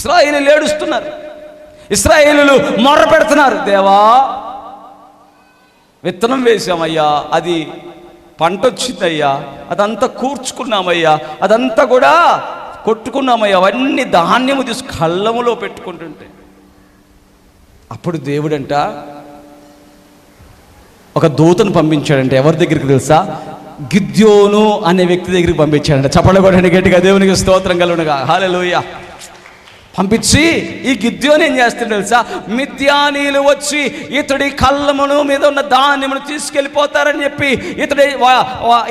ఇస్రాయేలీలు ఏడుస్తున్నారు. ఇస్రాయేలీలు మొర్ర పెడుతున్నారు. దేవా విత్తనం వేసామయ్యా అది పంట వచ్చిందయ్యా అదంతా కూర్చుకున్నామయ్యా అదంతా కూడా కొట్టుకున్నామయ్యా అవన్నీ ధాన్యము తీసి కళ్ళములో పెట్టుకుంటుంటే. అప్పుడు దేవుడంట ఒక దూతను పంపించాడంటే ఎవరి దగ్గరికి తెలుసా? గిద్యోను అనే వ్యక్తి దగ్గరికి పంపించాడంట. చప్పడగొట్టండి గట్టిగా దేవునికి స్తోత్రం కలుగునగా. హాలెలూయ పంపించి ఈ గిద్యోని ఏం చేస్తాడు తెలుసా? మిథ్యానీలు వచ్చి ఇతడి కళ్ళమును మీద ఉన్న ధాన్యమును తీసుకెళ్ళిపోతారని చెప్పి ఇతడి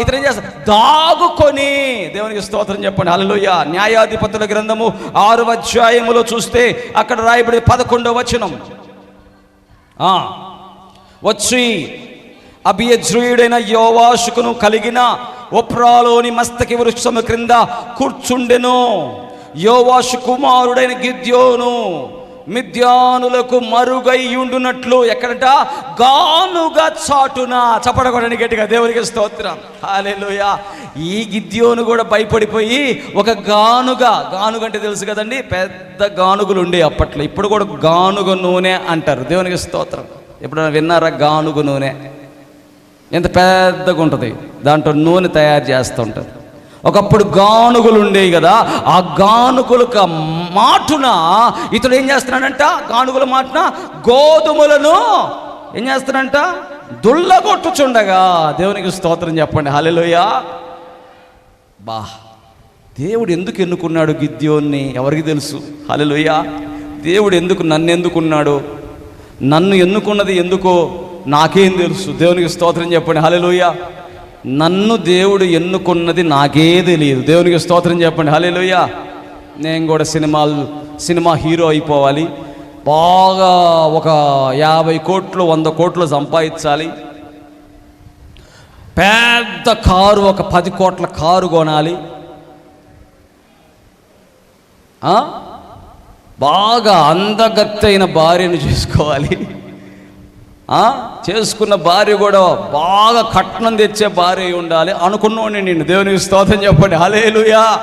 ఇతడు ఏం చేస్తాడు దాగుకొని దేవునికి స్తోత్రం చెప్పండి. అల్లుయ్య న్యాయాధిపతుల గ్రంథము ఆరు అధ్యాయములో చూస్తే అక్కడ రాయబడి పదకొండవ వచనం. ఆ, వచ్చి అభియజ్రుయుడైన యోవాసుకును కలిగిన ఒప్రాలోని మస్తకి వృక్షము క్రింద కూర్చుండెను. యోవాషు కుమారుడైన గిద్యోను మిథ్యానులకు మరుగై ఉండునట్లు ఎక్కడంట? గానుగా చాటున చప్పడగొడని గట్టిగా దేవునికి స్తోత్రం. హాలేలుయా ఈ గిద్యోను కూడా భయపడిపోయి ఒక గానుగా గానుగ అంటే తెలుసు కదండి? పెద్ద గానుగులు ఉండే అప్పట్లో. ఇప్పుడు కూడా గానుగ నూనె అంటారు. దేవునికి స్తోత్రం. ఎప్పుడైనా విన్నారా గానుగ నూనె? ఎంత పెద్దగా ఉంటుంది దాంట్లో నూనె తయారు చేస్తూ ఉంటారు ఒకప్పుడు గానుగులు ఉండేవి కదా ఆ గానుగులకు మాటున ఇతడు ఏం చేస్తున్నాడంట? గానుగుల మాటున గోధుమలను ఏం చేస్తున్నాడంట? దుళ్ళగొట్టుచుండగా. దేవునికి స్తోత్రం చెప్పండి. హలెలోయ బా దేవుడు ఎందుకు ఎన్నుకున్నాడు గిద్యోన్ని? ఎవరికి తెలుసు? హలెలోయ దేవుడు ఎందుకు నన్ను ఎందుకున్నాడు నన్ను ఎన్నుకున్నది ఎందుకో నాకేం తెలుసు? దేవునికి స్తోత్రం చెప్పండి. హలెలోయ నన్ను దేవుడు ఎన్నుకున్నది నాకే తెలియదు. దేవునికి స్తోత్రం చెప్పండి. హలేలోయ నేను కూడా సినిమాలు సినిమా హీరో అయిపోవాలి. బాగా ఒక యాభై కోట్లు వంద కోట్లు సంపాదించాలి. పెద్ద కారు ఒక పది కోట్ల కారు కొనాలి. బాగా అందగత్తైన భార్యను చేసుకోవాలి. చేసుకున్న భార్య కూడా బాగా కట్నం తెచ్చే భార్య అయి ఉండాలి. అనుకున్నోడిని నేను దేవునికి స్తోత్రం చెప్పండి. హలేలుయా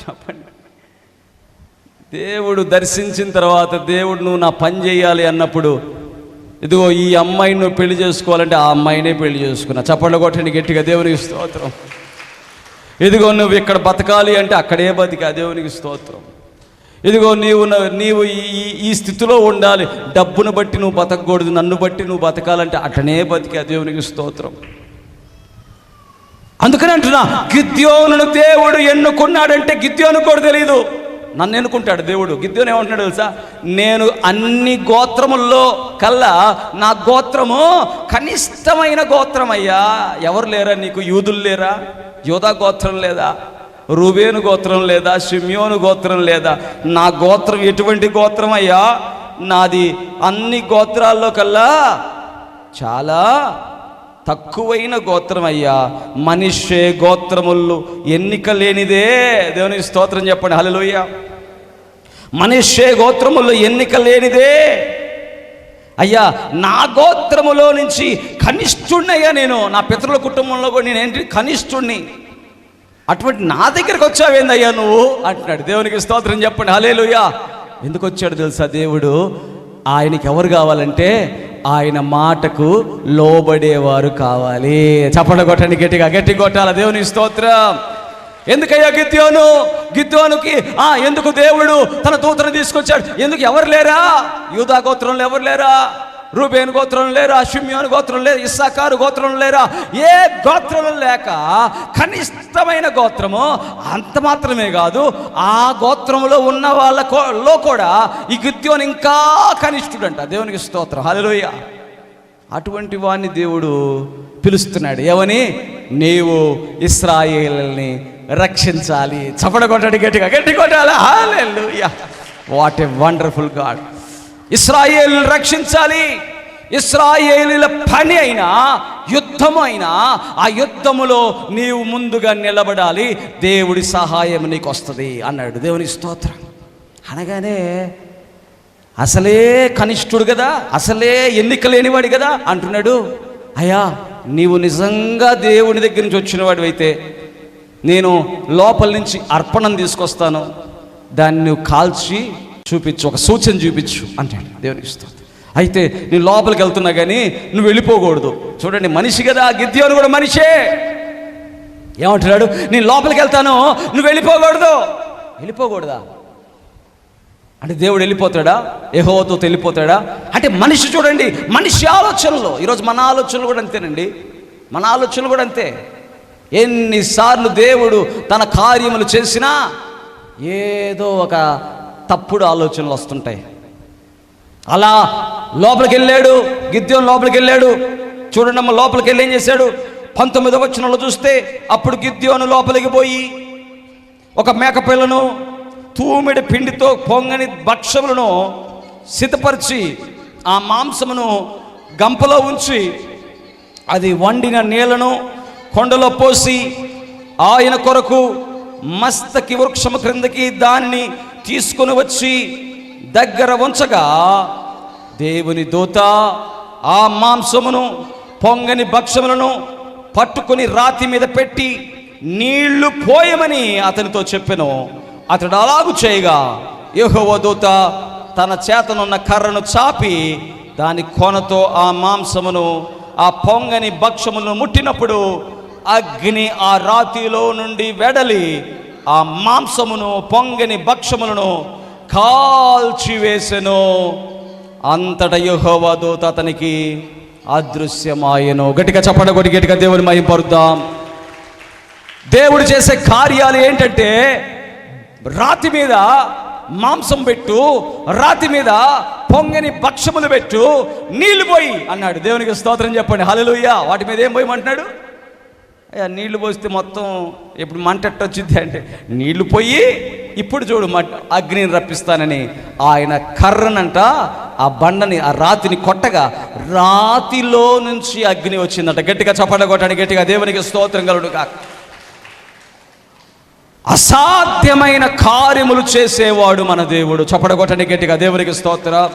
చెప్పండి. దేవుడు దర్శించిన తర్వాత దేవుడు నువ్వు నా పని చేయాలి అన్నప్పుడు ఇదిగో ఈ అమ్మాయిని నువ్వు పెళ్ళి చేసుకోవాలంటే ఆ అమ్మాయినే పెళ్ళి చేసుకున్నా. చప్పట్లు కొట్టండి గట్టిగా. దేవునికి స్తోత్రం. ఇదిగో నువ్వు ఇక్కడ బతకాలి అంటే అక్కడే బతికా. దేవునికి స్తోత్రం. ఇదిగో నీవు న- నీవు ఈ ఈ- స్థితిలో ఉండాలి. డబ్బును బట్టి నువ్వు బతకకూడదు నన్ను బట్టి నువ్వు బతకాలంటే అట్లనే బతికి దేవునికి స్తోత్రం. అందుకని అంటున్నా గిద్యోనును దేవుడు ఎన్నుకున్నాడంటే గిద్యోను కూడా తెలియదు నన్ను ఎన్నుకుంటాడు దేవుడు. గిద్యోను ఏమంటున్నాడు తెలుసా? నేను అన్ని గోత్రముల్లో కల్లా నా గోత్రము కనిష్టమైన గోత్రం అయ్యా ఎవరు లేరా నీకు? యూదులు లేరా? యోధా గోత్రం లేదా? రూబేను గోత్రం లేదా షిమ్యోను గోత్రం లేదా నా గోత్రం ఎటువంటి గోత్రం అయ్యా? నాది అన్ని గోత్రాల్లో కల్లా చాలా తక్కువైన గోత్రం అయ్యా. మనిషే గోత్రములు ఎన్నిక లేనిదే. దేవునికి స్తోత్రం చెప్పండి. హలలోయ మనిషే గోత్రములు ఎన్నిక లేనిదే. అయ్యా నా గోత్రములో నుంచి కనిష్ఠుణ్ణయ్యా నేను. నా పితరుల కుటుంబంలో కూడా నేను ఏంటి? కనిష్ఠుణ్ణి. అటువంటి నా దగ్గరికి వచ్చావేందయ్యా నువ్వు? అంటున్నాడు. దేవునికి స్తోత్రం చెప్పండి. హలేలుయ్యా ఎందుకు వచ్చాడు తెలుసా దేవుడు? ఆయనకి ఎవరు కావాలంటే ఆయన మాటకు లోబడేవారు కావాలి. చప్పట కొట్టండి గట్టిగా. గట్టి కొట్టాల దేవునికి స్తోత్రం? ఎందుకయ్యా గిద్యోను? గిద్యోనుకి ఆ ఎందుకు దేవుడు తన దూతను తీసుకొచ్చాడు? ఎందుకు ఎవరు లేరా? యూదా గోత్రంలో ఎవరు లేరా? రూబేను గోత్రం లేరా షిమ్యోను గోత్రం లేరా ఇస్సాకారు గోత్రం లేరా? ఏ గోత్రం లేక కనిష్టమైన గోత్రము అంత మాత్రమే కాదు ఆ గోత్రములో ఉన్న వాళ్ళలో కూడా ఈ గిద్యోని ఇంకా కనిష్ఠుడంట. దేవునికి స్తోత్రం. హలోయ అటువంటి వాణ్ణి దేవుడు పిలుస్తున్నాడు. ఏమని? నీవు ఇస్రాయేల్ని రక్షించాలి. చపడ కొట్టడి గట్టిగా. గట్టి కొట్టాలి? What a wonderful God Israel రక్షించాలి. ఇస్రాయేలీల పని అయినా యుద్ధము అయినా ఆ యుద్ధములో నీవు ముందుగా నిలబడాలి. దేవుడి సహాయం నీకు వస్తుంది అన్నాడు. దేవుని స్తోత్రం. అనగానే అసలే కనిష్ఠుడు కదా అసలే ఎన్నిక లేనివాడు కదా అంటున్నాడు. అయ్యా నీవు నిజంగా దేవుని దగ్గర నుంచి వచ్చినవాడు అయితే నేను లోపల నుంచి అర్పణం తీసుకొస్తాను. దాన్ని నువ్వు కాల్చి చూపించు ఒక సూచన చూపించు అంటాడు దేవునికి ఇస్తాడు అయితే నేను లోపలికి వెళ్తున్నా కానీ నువ్వు వెళ్ళిపోకూడదు. చూడండి మనిషి కదా గిద్యోను కూడా మనిషే. ఏమంటున్నాడు? నేను లోపలికి వెళ్తాను నువ్వు వెళ్ళిపోకూడదు. వెళ్ళిపోకూడదా? అంటే దేవుడు వెళ్ళిపోతాడా? ఎహోతో వెళ్ళిపోతాడా? అంటే మనిషి చూడండి మనిషి ఆలోచనలు. ఈరోజు మన ఆలోచనలు కూడా అంతేనండి. మన ఆలోచనలు కూడా అంతే. ఎన్నిసార్లు దేవుడు తన కార్యములు చేసినా ఏదో ఒక తప్పుడు ఆలోచనలు వస్తుంటాయి. అలా లోపలికి వెళ్ళాడు గిద్యం లోపలికి వెళ్ళాడు చూడండి అమ్మ లోపలికి వెళ్ళి ఏం చేశాడు? పంతొమ్మిదవ వచ్చినలో చూస్తే అప్పుడు గిద్యోను లోపలికి పోయి ఒక మేకపిల్లను తూమిడి పిండితో పొంగని భక్షములను సిద్ధపరిచి ఆ మాంసమును గంపలో ఉంచి అది వండిన నీళ్ళను కొండలో పోసి ఆయన కొరకు మస్తకి వృక్షము క్రిందకి దానిని తీసుకొని వచ్చి దగ్గర ఉంచగా దేవుని దూత ఆ మాంసమును పొంగని భక్షములను పట్టుకొని రాతి మీద పెట్టి నీళ్ళు పోయమని అతనితో చెప్పెను. అతడు అలాగు చేయగా యహోవ దూత తన చేతనున్న కర్రను చాపి దాని కొనతో ఆ మాంసమును ఆ పొంగని భక్షములను ముట్టినప్పుడు అగ్ని ఆ రాతిలో నుండి వెడలి ఆ మాంసమును పొంగని భక్షములను కాల్చివేసెను అంతట యెహోవా దూత అతనికి అదృశ్యమాయను. గట్టిగా చెప్పడం కొట్టి గట్టిగా దేవుని మహిమ దేవుడు చేసే కార్యాలు ఏంటంటే రాతి మీద మాంసం పెట్టు రాతి మీద పొంగని భక్షములు పెట్టు నీళ్ళు పోయి అన్నాడు. దేవునికి స్తోత్రం చెప్పండి. హల్లెలూయా. వాటి మీద ఏం పోయమంటున్నాడు? నీళ్ళు పోస్తే మొత్తం ఇప్పుడు మంట వచ్చింది అంటే నీళ్ళు పోయి ఇప్పుడు చూడు మట్ అగ్నిని రప్పిస్తానని ఆయన కర్రనంట ఆ బండని ఆ రాతిని కొట్టగా రాతిలో నుంచి అగ్ని వచ్చిందంట. గట్టిగా చప్పట కొట్టండి గట్టిగా దేవునికి స్తోత్రం కలుడు కాక అసాధ్యమైన కార్యములు చేసేవాడు మన దేవుడు. చప్పడగొట్టని గట్టిగా దేవునికి స్తోత్ర.